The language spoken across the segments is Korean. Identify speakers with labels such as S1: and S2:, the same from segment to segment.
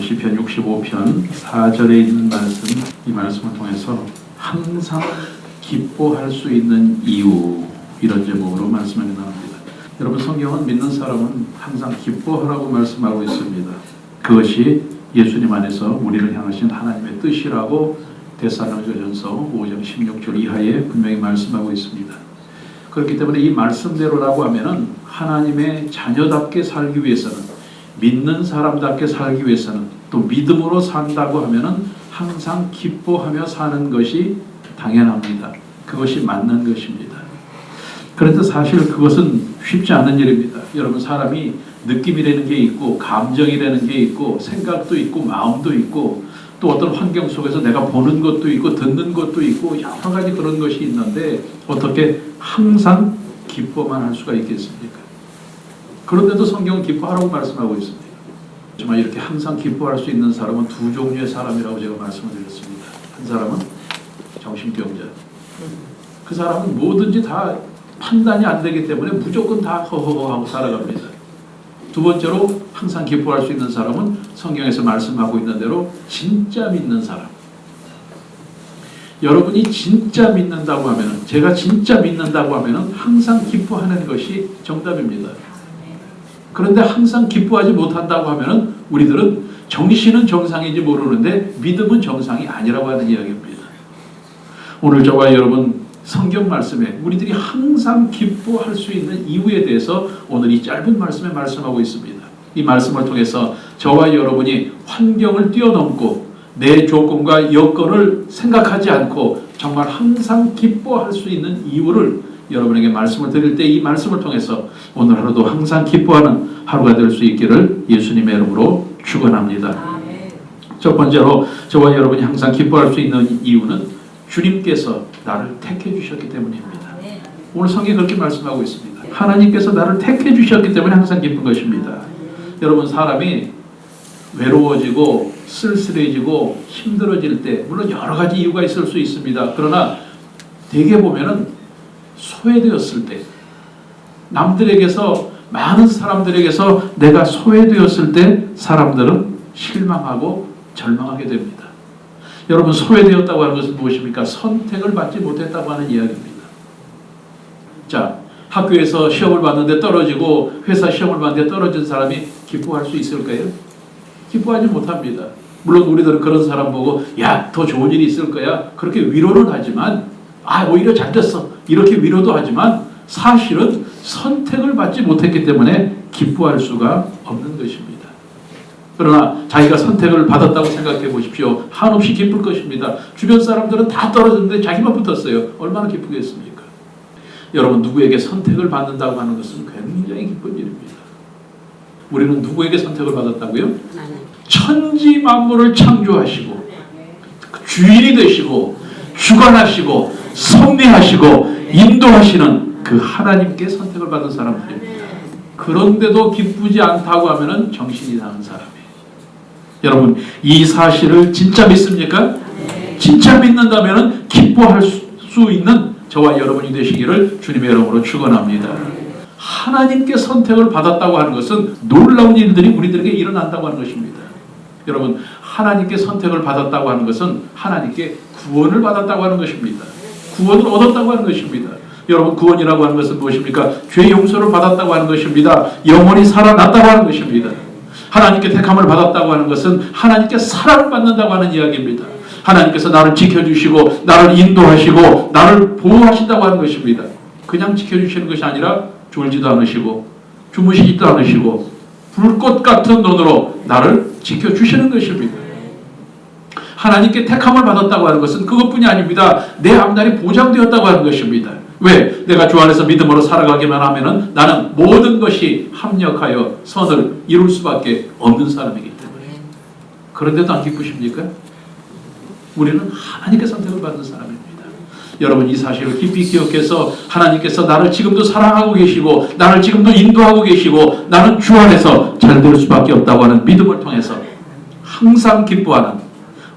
S1: 시편 65편 4절에 있는 말씀 이 말씀을 통해서 항상 기뻐할 수 있는 이유 이런 제목으로 말씀을 나눕니다. 여러분 성경은 믿는 사람은 항상 기뻐하라고 말씀하고 있습니다. 그것이 예수님 안에서 우리를 향하신 하나님의 뜻이라고 데살로니가전서 5장 16절 이하에 분명히 말씀하고 있습니다. 그렇기 때문에 이 말씀대로라고 하면은 하나님의 자녀답게 살기 위해서는 믿는 사람답게 살기 위해서는 또 믿음으로 산다고 하면은 항상 기뻐하며 사는 것이 당연합니다. 그것이 맞는 것입니다. 그런데 사실 그것은 쉽지 않은 일입니다. 여러분 사람이 느낌이라는 게 있고 감정이라는 게 있고 생각도 있고 마음도 있고 또 어떤 환경 속에서 내가 보는 것도 있고 듣는 것도 있고 여러 가지 그런 것이 있는데 어떻게 항상 기뻐만 할 수가 있겠습니까? 그런데도 성경은 기뻐하라고 말씀하고 있습니다. 정말 이렇게 항상 기뻐할 수 있는 사람은 두 종류의 사람이라고 제가 말씀을 드렸습니다. 한 사람은 정신병자. 그 사람은 뭐든지 다 판단이 안 되기 때문에 무조건 다 허허허 하고 살아갑니다. 두 번째로 항상 기뻐할 수 있는 사람은 성경에서 말씀하고 있는 대로 진짜 믿는 사람. 여러분이 진짜 믿는다고 하면은 제가 진짜 믿는다고 하면은 항상 기뻐하는 것이 정답입니다. 그런데 항상 기뻐하지 못한다고 하면은 우리들은 정신은 정상인지 모르는데 믿음은 정상이 아니라고 하는 이야기입니다. 오늘 저와 여러분 성경 말씀에 우리들이 항상 기뻐할 수 있는 이유에 대해서 오늘 이 짧은 말씀에 말씀하고 있습니다. 이 말씀을 통해서 저와 여러분이 환경을 뛰어넘고 내 조건과 여건을 생각하지 않고 정말 항상 기뻐할 수 있는 이유를 여러분에게 말씀을 드릴 때 이 말씀을 통해서 오늘 하루도 항상 기뻐하는 하루가 될 수 있기를 예수님의 이름으로 축원합니다. 첫 번째로 저와 여러분이 항상 기뻐할 수 있는 이유는 주님께서 나를 택해 주셨기 때문입니다. 오늘 성경이 그렇게 말씀하고 있습니다. 하나님께서 나를 택해 주셨기 때문에 항상 기쁜 것입니다. 여러분 사람이 외로워지고 쓸쓸해지고 힘들어질 때 물론 여러 가지 이유가 있을 수 있습니다. 그러나 대개 보면은 소외되었을 때 남들에게서 많은 사람들에게서 내가 소외되었을 때 사람들은 실망하고 절망하게 됩니다. 여러분 소외되었다고 하는 것은 무엇입니까? 선택을 받지 못했다고 하는 이야기입니다. 자, 학교에서 시험을 봤는데 떨어지고 회사 시험을 봤는데 떨어진 사람이 기뻐할 수 있을까요? 기뻐하지 못합니다. 물론 우리들은 그런 사람 보고 야, 더 좋은 일이 있을 거야. 그렇게 위로는 하지만 아, 오히려 잘 됐어. 이렇게 위로도 하지만 사실은 선택을 받지 못했기 때문에 기뻐할 수가 없는 것입니다. 그러나 자기가 선택을 받았다고 생각해 보십시오. 한없이 기쁠 것입니다. 주변 사람들은 다 떨어졌는데 자기만 붙었어요. 얼마나 기쁘겠습니까? 여러분 누구에게 선택을 받는다고 하는 것은 굉장히 기쁜 일입니다. 우리는 누구에게 선택을 받았다고요? 천지 만물을 창조하시고 주인이 되시고 주관하시고 섭리하시고 인도하시는 그 하나님께 선택을 받은 사람들입니다. 그런데도 기쁘지 않다고 하면은 정신이 나간 사람이에요. 여러분 이 사실을 진짜 믿습니까? 진짜 믿는다면은 기뻐할 수 있는 저와 여러분이 되시기를 주님의 이름으로 축원합니다. 하나님께 선택을 받았다고 하는 것은 놀라운 일들이 우리들에게 일어난다고 하는 것입니다. 여러분 하나님께 선택을 받았다고 하는 것은 하나님께 구원을 받았다고 하는 것입니다. 구원을 얻었다고 하는 것입니다. 여러분 구원이라고 하는 것은 무엇입니까? 죄 용서를 받았다고 하는 것입니다. 영원히 살아났다고 하는 것입니다. 하나님께 택함을 받았다고 하는 것은 하나님께 사랑을 받는다고 하는 이야기입니다. 하나님께서 나를 지켜주시고 나를 인도하시고 나를 보호하신다고 하는 것입니다. 그냥 지켜주시는 것이 아니라 졸지도 않으시고 주무시지도 않으시고 불꽃 같은 눈으로 나를 지켜주시는 것입니다. 하나님께 택함을 받았다고 하는 것은 그것뿐이 아닙니다. 내 앞날이 보장되었다고 하는 것입니다. 왜? 내가 주 안에서 믿음으로 살아가기만 하면은 나는 모든 것이 합력하여 선을 이룰 수밖에 없는 사람이기 때문에. 그런데도 안 기쁘십니까? 우리는 하나님께 선택을 받은 사람입니다. 여러분 이 사실을 깊이 기억해서 하나님께서 나를 지금도 사랑하고 계시고 나를 지금도 인도하고 계시고 나는 주 안에서 잘 될 수밖에 없다고 하는 믿음을 통해서 항상 기뻐하는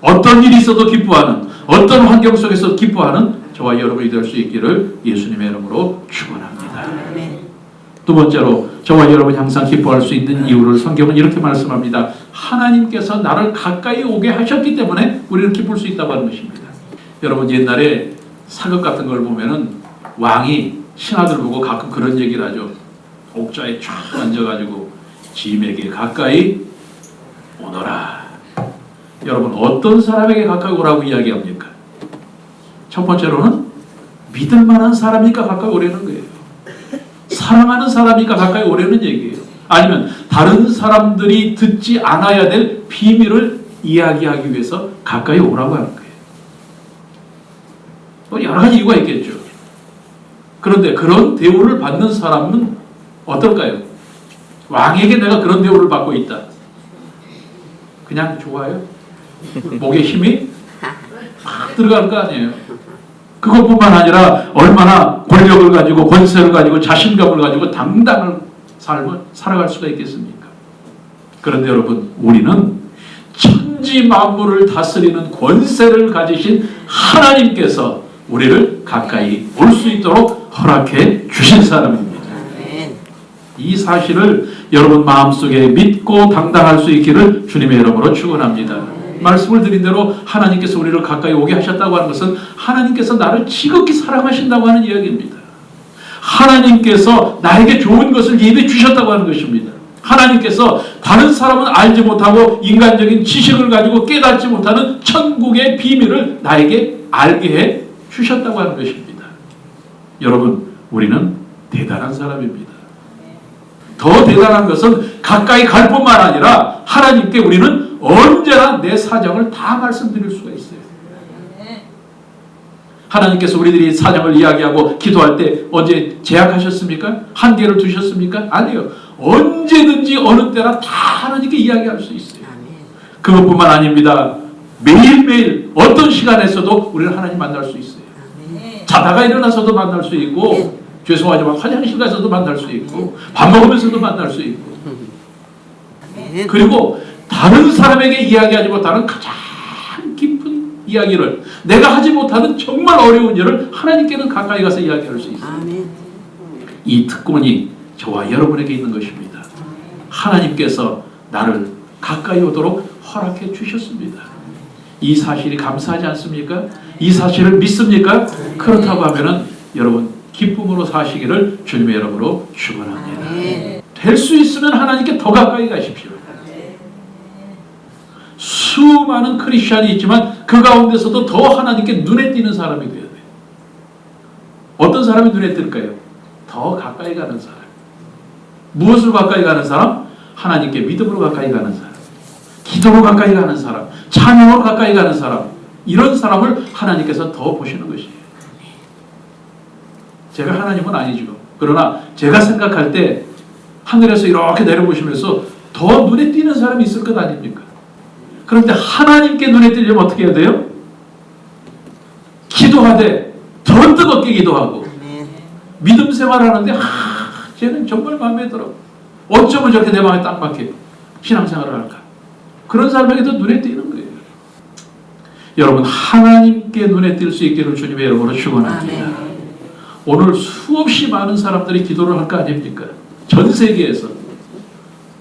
S1: 어떤 일이 있어도 기뻐하는 어떤 환경 속에서 기뻐하는 저와 여러분이 될 수 있기를 예수님의 이름으로 축원합니다. 두 번째로 저와 여러분이 항상 기뻐할 수 있는 이유를 성경은 이렇게 말씀합니다. 하나님께서 나를 가까이 오게 하셨기 때문에 우리는 기쁠 수 있다고 하는 것입니다. 여러분 옛날에 사극 같은 걸 보면은 왕이 신하들 보고 가끔 그런 얘기를 하죠. 옥좌에 쫙 앉아가지고 짐에게 가까이 오너라. 여러분 어떤 사람에게 가까이 오라고 이야기합니까? 첫 번째로는 믿을 만한 사람이니까 가까이 오려는 거예요. 사랑하는 사람이니까 가까이 오려는 얘기예요. 아니면 다른 사람들이 듣지 않아야 될 비밀을 이야기하기 위해서 가까이 오라고 하는 거예요. 뭐 여러 가지 이유가 있겠죠. 그런데 그런 대우를 받는 사람은 어떨까요? 왕에게 내가 그런 대우를 받고 있다. 그냥 좋아요? 목에 힘이 팍 들어갈 거 아니에요. 그것뿐만 아니라 얼마나 권력을 가지고 권세를 가지고 자신감을 가지고 당당한 삶을 살아갈 수가 있겠습니까? 그런데 여러분 우리는 천지 만물을 다스리는 권세를 가지신 하나님께서 우리를 가까이 올 수 있도록 허락해 주신 사람입니다. 이 사실을 여러분 마음속에 믿고 당당할 수 있기를 주님의 이름으로 축원합니다. 말씀을 드린 대로 하나님께서 우리를 가까이 오게 하셨다고 하는 것은 하나님께서 나를 지극히 사랑하신다고 하는 이야기입니다. 하나님께서 나에게 좋은 것을 예비해 주셨다고 하는 것입니다. 하나님께서 다른 사람은 알지 못하고 인간적인 지식을 가지고 깨닫지 못하는 천국의 비밀을 나에게 알게 해 주셨다고 하는 것입니다. 여러분, 우리는 대단한 사람입니다. 더 대단한 것은 가까이 갈 뿐만 아니라 하나님께 우리는 언제나 내 사정을 다 말씀드릴 수가 있어요. 하나님께서 우리들이 사정을 이야기하고 기도할 때 언제 제약하셨습니까? 한계를 두셨습니까? 아니요. 언제든지 어느 때나 다 하나님께 이야기할 수 있어요. 그것뿐만 아닙니다. 매일매일 어떤 시간에서도 우리는 하나님 만날 수 있어요. 자다가 일어나서도 만날 수 있고 죄송하지만 화장실 가서도 만날 수 있고 밥 먹으면서도 만날 수 있고. 그리고 다른 사람에게 이야기하지 못하는 가장 깊은 이야기를 내가 하지 못하는 정말 어려운 일을 하나님께는 가까이 가서 이야기할 수 있어요.
S2: 아멘.
S1: 이 특권이 저와 여러분에게 있는 것입니다. 하나님께서 나를 가까이 오도록 허락해 주셨습니다. 이 사실이 감사하지 않습니까? 이 사실을 믿습니까? 그렇다고 하면은 여러분 기쁨으로 사시기를 주님의 이름으로 축원합니다. 될 수 있으면 하나님께 더 가까이 가십시오. 수많은 크리스천이 있지만 그 가운데서도 더 하나님께 눈에 띄는 사람이 되어야 돼요. 어떤 사람이 눈에 띌까요? 더 가까이 가는 사람. 무엇을 가까이 가는 사람? 하나님께 믿음으로 가까이 가는 사람. 기도로 가까이 가는 사람. 찬양으로 가까이 가는 사람. 이런 사람을 하나님께서 더 보시는 것이에요. 제가 하나님은 아니죠. 그러나 제가 생각할 때 하늘에서 이렇게 내려보시면서 더 눈에 띄는 사람이 있을 것 아닙니까? 그런데 하나님께 눈에 띄려면 어떻게 해야 돼요? 기도하되 더 뜨겁게 기도하고. 믿음 생활하는데 하, 쟤는 정말 마음에 들어. 어쩌면 저렇게 내 마음에 딱 맞게 신앙생활을 할까? 그런 사람에게 더 눈에 띄는 거예요. 여러분 하나님께 눈에 띌 수 있기를 주님의 이름으로 축원합니다. 오늘 수없이 많은 사람들이 기도를 할 거 아닙니까? 전 세계에서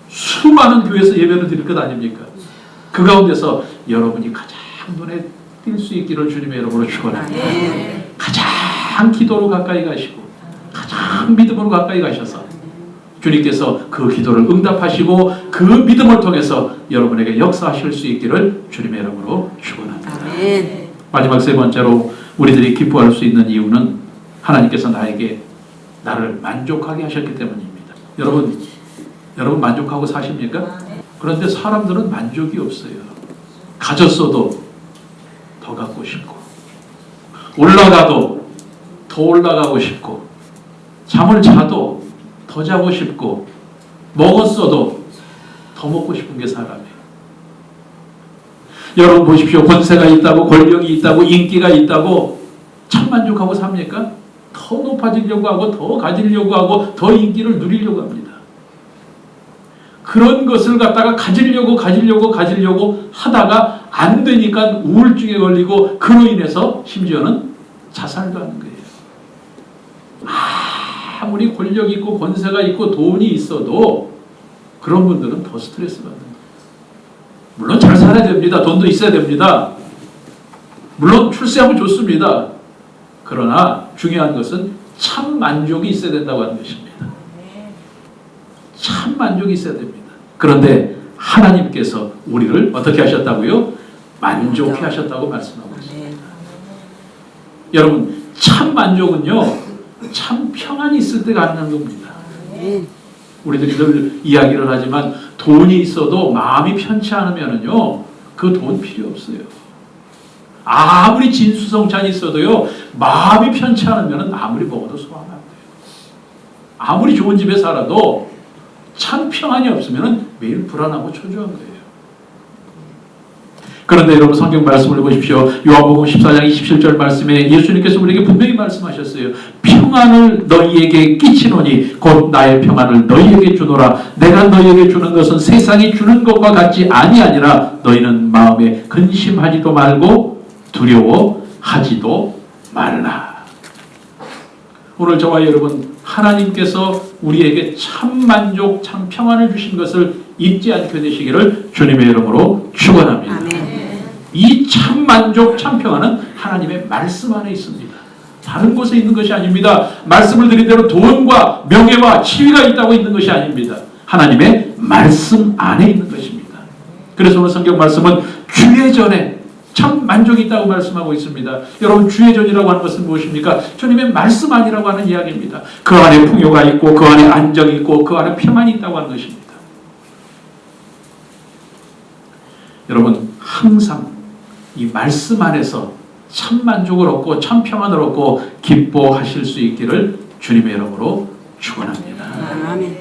S1: 수많은 교회에서 예배를 드릴 것 아닙니까? 그 가운데서 여러분이 가장 눈에 띌 수 있기를 주님의 이름으로 축원합니다.
S2: 아멘.
S1: 가장 기도로 가까이 가시고 가장 믿음으로 가까이 가셔서 주님께서 그 기도를 응답하시고 그 믿음을 통해서 여러분에게 역사하실 수 있기를 주님의 이름으로 축원합니다. 마지막 세 번째로 우리들이 기뻐할 수 있는 이유는 하나님께서 나에게 나를 만족하게 하셨기 때문입니다. 여러분, 여러분 만족하고 사십니까? 그런데 사람들은 만족이 없어요. 가졌어도 더 갖고 싶고, 올라가도 더 올라가고 싶고, 잠을 자도 더 자고 싶고, 먹었어도 더 먹고 싶은 게 사람이에요. 여러분 보십시오. 권세가 있다고, 권력이 있다고, 인기가 있다고, 참 만족하고 삽니까? 더 높아지려고 하고, 더 가지려고 하고, 더 인기를 누리려고 합니다. 그런 것을 갖다가 가지려고, 가지려고, 가지려고 하다가 안 되니까 우울증에 걸리고, 그로 인해서 심지어는 자살도 하는 거예요. 아무리 권력 있고, 권세가 있고, 돈이 있어도 그런 분들은 더 스트레스 받는 거예요. 물론 잘 살아야 됩니다. 돈도 있어야 됩니다. 물론 출세하면 좋습니다. 그러나 중요한 것은 참 만족이 있어야 된다고 하는 것입니다. 참 만족이 있어야 됩니다. 그런데 하나님께서 우리를 어떻게 하셨다고요? 만족해 하셨다고 말씀하고 있습니다.
S2: 아멘.
S1: 여러분 참 만족은요 참 평안이 있을 때 가능한 겁니다.
S2: 아멘.
S1: 우리들이 늘 이야기를 하지만 돈이 있어도 마음이 편치 않으면은요 그 돈 필요 없어요. 아무리 진수성찬이 있어도요 마음이 편치 않으면은 아무리 먹어도 소화가 안 돼요. 아무리 좋은 집에 살아도 참 평안이 없으면은 매일 불안하고 초조한 거예요. 그런데 여러분 성경 말씀을 보십시오. 요한복음 14장 27절 말씀에 예수님께서 우리에게 분명히 말씀하셨어요. 평안을 너희에게 끼치노니 곧 나의 평안을 너희에게 주노라. 내가 너희에게 주는 것은 세상이 주는 것과 같지 아니하니라. 너희는 마음에 근심하지도 말고 두려워하지도 말라. 오늘 저와 여러분 하나님께서 우리에게 참 만족, 참 평안을 주신 것을 잊지 않게 되시기를 주님의 이름으로 축원합니다. 이 참 만족, 참 평안은 하나님의 말씀 안에 있습니다. 다른 곳에 있는 것이 아닙니다. 말씀을 드린 대로 돈과 명예와 치위가 있다고 있는 것이 아닙니다. 하나님의 말씀 안에 있는 것입니다. 그래서 오늘 성경 말씀은 주의 전에 참 만족이 있다고 말씀하고 있습니다. 여러분 주의 전이라고 하는 것은 무엇입니까? 주님의 말씀 안이라고 하는 이야기입니다. 그 안에 풍요가 있고 그 안에 안정이 있고 그 안에 평안이 있다고 하는 것입니다. 여러분 항상 이 말씀 안에서 참 만족을 얻고 참 평안을 얻고 기뻐하실 수 있기를 주님의 이름으로 축원합니다.
S2: 아멘.